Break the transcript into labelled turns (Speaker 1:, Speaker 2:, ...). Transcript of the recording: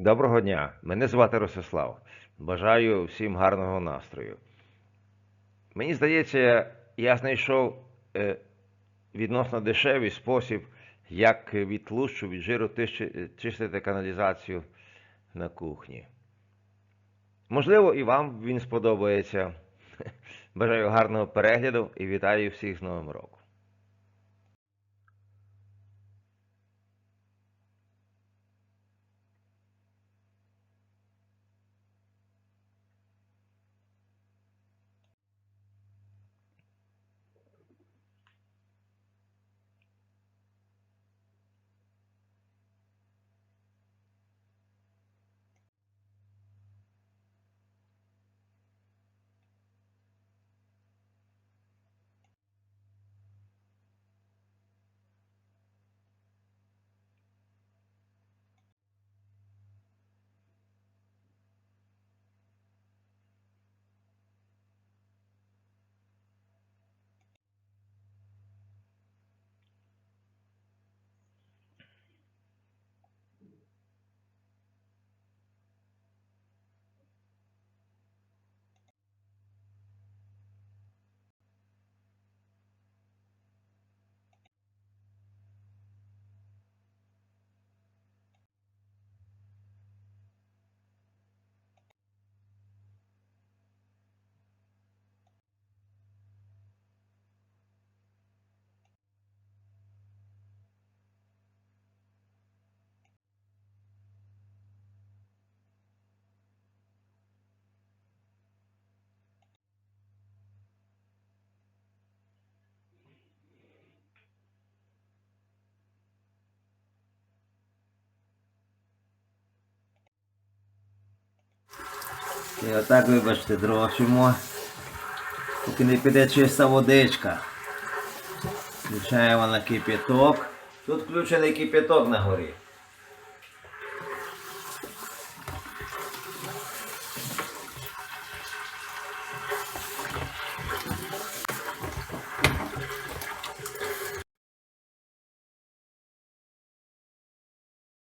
Speaker 1: Доброго дня, мене звати Ростислав. Бажаю всім гарного настрою. Мені здається, я знайшов е, відносно дешевий спосіб, як від тлущу, від жиру чистити каналізацію на кухні. Можливо, і вам він сподобається. Бажаю гарного перегляду і вітаю всіх з Новим роком.
Speaker 2: І отак, вибачте, дрочимо. Поки не піде чиста водичка. Включаємо на кипяток. Тут включений кипяток на горі.